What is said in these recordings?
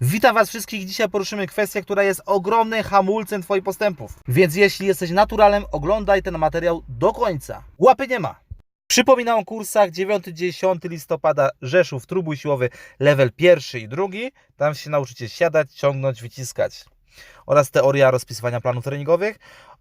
Witam Was wszystkich. Dzisiaj poruszymy kwestię, która jest ogromnym hamulcem Twoich postępów. Więc jeśli jesteś naturalem, oglądaj ten materiał do końca. Łapy nie ma. Przypominam o kursach 9-10 listopada Rzeszów, trójbój siłowy, level pierwszy i drugi. Tam się nauczycie siadać, ciągnąć, wyciskać. Oraz teoria rozpisywania planów treningowych.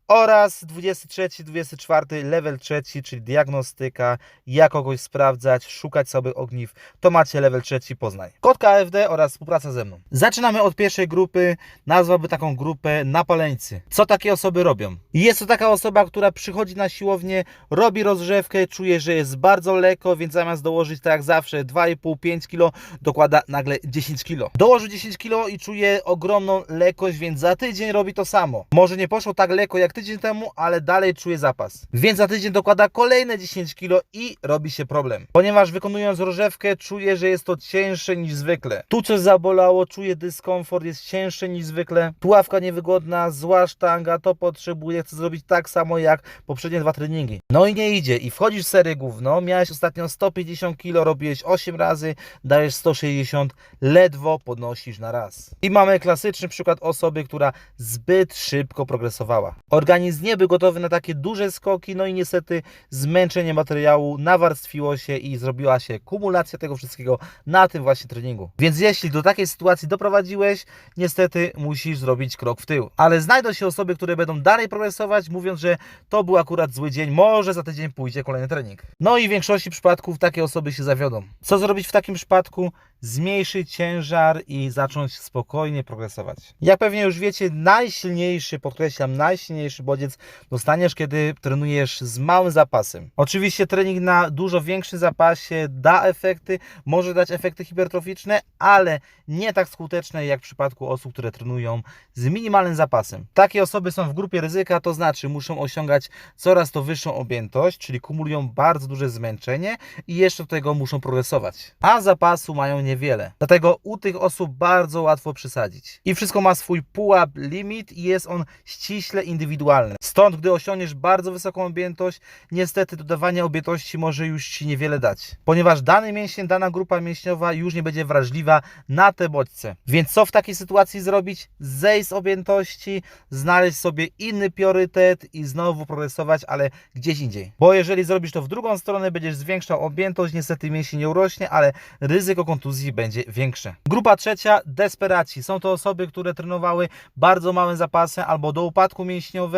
Oraz 23-24 level trzeci, czyli diagnostyka, jak kogoś sprawdzać, szukać sobie ogniw. To macie level trzeci Poznań. Kod KFD oraz współpraca ze mną. Zaczynamy od pierwszej grupy. Nazwałby taką grupę napaleńcy. Co takie osoby robią? Jest to taka osoba, która przychodzi na siłownię, robi rozgrzewkę, czuje, że jest bardzo lekko, więc zamiast dołożyć tak jak zawsze 2,5-5 kg, dokłada nagle 10 kg. Dołożył 10 kg i czuje ogromną lekkość, więc za tydzień robi to samo. Może nie poszło tak lekko jak tydzień temu, ale dalej czuje zapas. Więc za tydzień dokłada kolejne 10 kg i robi się problem. Ponieważ wykonując rozgrzewkę czuje, że jest to cięższe niż zwykle. Tu coś zabolało, czuje dyskomfort, jest cięższe niż zwykle. Tuławka niewygodna, zła sztanga, to potrzebuje, chce zrobić tak samo jak poprzednie dwa treningi. No i nie idzie i wchodzisz w serię gówno, miałeś ostatnio 150 kg, robiłeś 8 razy, dajesz 160, ledwo podnosisz na raz. I mamy klasyczny przykład osoby, która zbyt szybko progresowała. Organizm nie był gotowy na takie duże skoki, no i niestety zmęczenie materiału nawarstwiło się i zrobiła się kumulacja tego wszystkiego na tym właśnie treningu. Więc jeśli do takiej sytuacji doprowadziłeś, niestety musisz zrobić krok w tył. Ale znajdą się osoby, które będą dalej progresować, mówiąc, że to był akurat zły dzień, może za tydzień pójdzie kolejny trening. No i w większości przypadków takie osoby się zawiodą. Co zrobić w takim przypadku? Zmniejszyć ciężar i zacząć spokojnie progresować. Jak pewnie już wiecie, najsilniejszy, podkreślam, najsilniejszy bodziec dostaniesz, kiedy trenujesz z małym zapasem. Oczywiście trening na dużo większym zapasie da efekty, może dać efekty hipertroficzne, ale nie tak skuteczne jak w przypadku osób, które trenują z minimalnym zapasem. Takie osoby są w grupie ryzyka, to znaczy muszą osiągać coraz to wyższą objętość, czyli kumulują bardzo duże zmęczenie i jeszcze do tego muszą progresować. A zapasu mają niewiele. Dlatego u tych osób bardzo łatwo przesadzić. I wszystko ma swój pułap, limit i jest on ściśle indywidualny. Stąd, gdy osiągniesz bardzo wysoką objętość, niestety dodawanie objętości może już Ci niewiele dać. Ponieważ dany mięsień, dana grupa mięśniowa już nie będzie wrażliwa na te bodźce. Więc co w takiej sytuacji zrobić? Zejść z objętości, znaleźć sobie inny priorytet i znowu progresować, ale gdzieś indziej. Bo jeżeli zrobisz to w drugą stronę, będziesz zwiększał objętość, niestety mięsień nie urośnie, ale ryzyko kontuzji będzie większe. Grupa trzecia, desperaci. Są to osoby, które trenowały bardzo małym zapasem albo do upadku mięśniowego,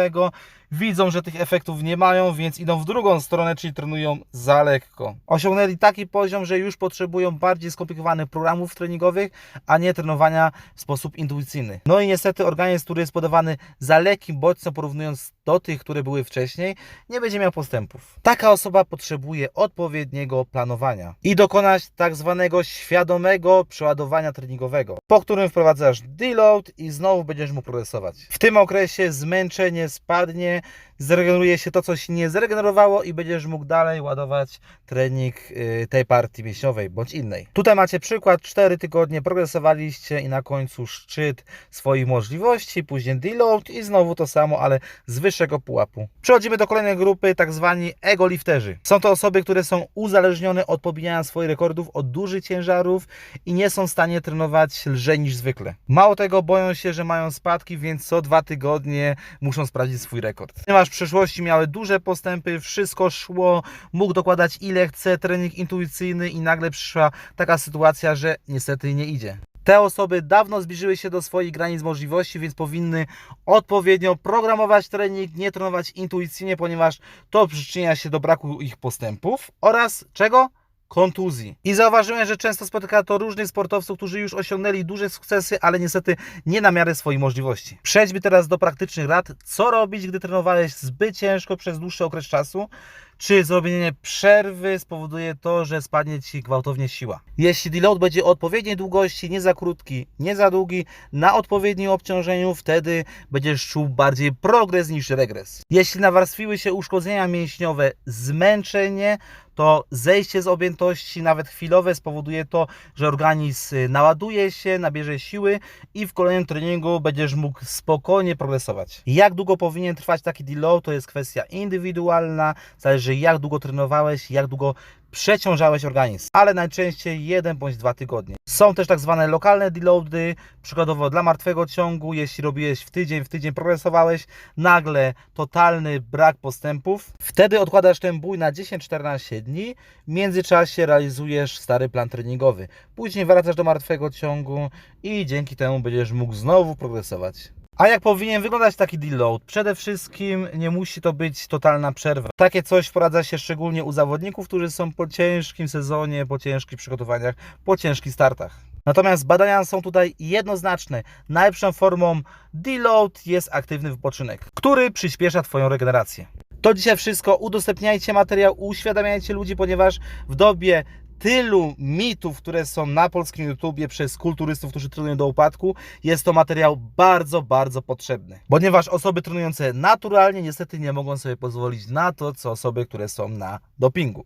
widzą, że tych efektów nie mają, więc idą w drugą stronę, czyli trenują za lekko. Osiągnęli taki poziom, że już potrzebują bardziej skomplikowanych programów treningowych, a nie trenowania w sposób intuicyjny. No i niestety organizm, który jest podawany za lekkim bodźcem, porównując do tych, które były wcześniej, nie będzie miał postępów. Taka osoba potrzebuje odpowiedniego planowania i dokonać tak zwanego świadomego przeładowania treningowego, po którym wprowadzasz deload i znowu będziesz mógł progresować. W tym okresie zmęczenie spadnie, zregeneruje się to, co się nie zregenerowało i będziesz mógł dalej ładować trening y, tej partii mięśniowej bądź innej. Tutaj macie przykład, 4 tygodnie progresowaliście i na końcu szczyt swoich możliwości, później deload i znowu to samo, ale z wyższego pułapu. Przechodzimy do kolejnej grupy, tak zwani egolifterzy. Są to osoby, które są uzależnione od pobijania swoich rekordów, od dużych ciężarów i nie są w stanie trenować lżej niż zwykle. Mało tego, boją się, że mają spadki, więc co dwa tygodnie muszą sprawdzić swój rekord. Ponieważ w przeszłości miały duże postępy, wszystko szło, mógł dokładać ile chce, trening intuicyjny i nagle przyszła taka sytuacja, że niestety nie idzie. Te osoby dawno zbliżyły się do swoich granic możliwości, więc powinny odpowiednio programować trening, nie trenować intuicyjnie, ponieważ to przyczynia się do braku ich postępów oraz czego? Kontuzji. I zauważyłem, że często spotyka to różnych sportowców, którzy już osiągnęli duże sukcesy, ale niestety nie na miarę swoich możliwości. Przejdźmy teraz do praktycznych rad. Co robić, gdy trenowałeś zbyt ciężko przez dłuższy okres czasu? Czy zrobienie przerwy spowoduje to, że spadnie Ci gwałtownie siła? Jeśli deload będzie o odpowiedniej długości, nie za krótki, nie za długi, na odpowiednim obciążeniu, wtedy będziesz czuł bardziej progres niż regres. Jeśli nawarstwiły się uszkodzenia mięśniowe, zmęczenie, to zejście z objętości, nawet chwilowe, spowoduje to, że organizm naładuje się, nabierze siły i w kolejnym treningu będziesz mógł spokojnie progresować. Jak długo powinien trwać taki deload, to jest kwestia indywidualna, zależy zależy jak długo trenowałeś, jak długo przeciążałeś organizm, ale najczęściej jeden bądź dwa tygodnie. Są też tak zwane lokalne deloady, przykładowo dla martwego ciągu, jeśli robiłeś w tydzień, w tydzień progresowałeś, nagle totalny brak postępów, wtedy odkładasz ten bój na 10-14 dni, w międzyczasie realizujesz stary plan treningowy. Później wracasz do martwego ciągu i dzięki temu będziesz mógł znowu progresować. A jak powinien wyglądać taki deload? Przede wszystkim nie musi to być totalna przerwa. Takie coś wprowadza się szczególnie u zawodników, którzy są po ciężkim sezonie, po ciężkich przygotowaniach, po ciężkich startach. Natomiast badania są tutaj jednoznaczne. Najlepszą formą deload jest aktywny wypoczynek, który przyspiesza Twoją regenerację. To dzisiaj wszystko. Udostępniajcie materiał, uświadamiajcie ludzi, ponieważ w dobie tylu mitów, które są na polskim YouTubie przez kulturystów, którzy trenują do upadku, jest to materiał bardzo, bardzo potrzebny. Ponieważ osoby trenujące naturalnie niestety nie mogą sobie pozwolić na to, co osoby, które są na dopingu.